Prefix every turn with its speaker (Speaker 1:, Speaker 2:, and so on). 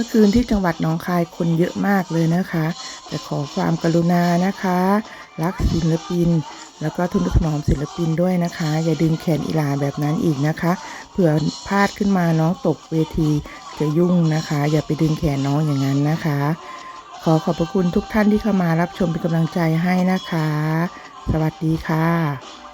Speaker 1: มื่อคืนที่จังหวัดหนองคายคนเยอะมากเลยนะคะ แต่ขอความกรุณานะคะ รักศิลปิน แล้วก็ทุนถนอมศิลปินด้วยนะคะ อย่าดึงแขนอีลาแบบนั้นอีกนะคะ เผื่อพลาดขึ้นมาน้องตกเวทีจะยุ่งนะคะ อย่าไปดึงแขนน้องอย่างนั้นนะคะ ขอขอบพระคุณทุกท่านที่เข้ามารับชมเป็นกำลังใจให้นะคะ สวัสดีค่ะ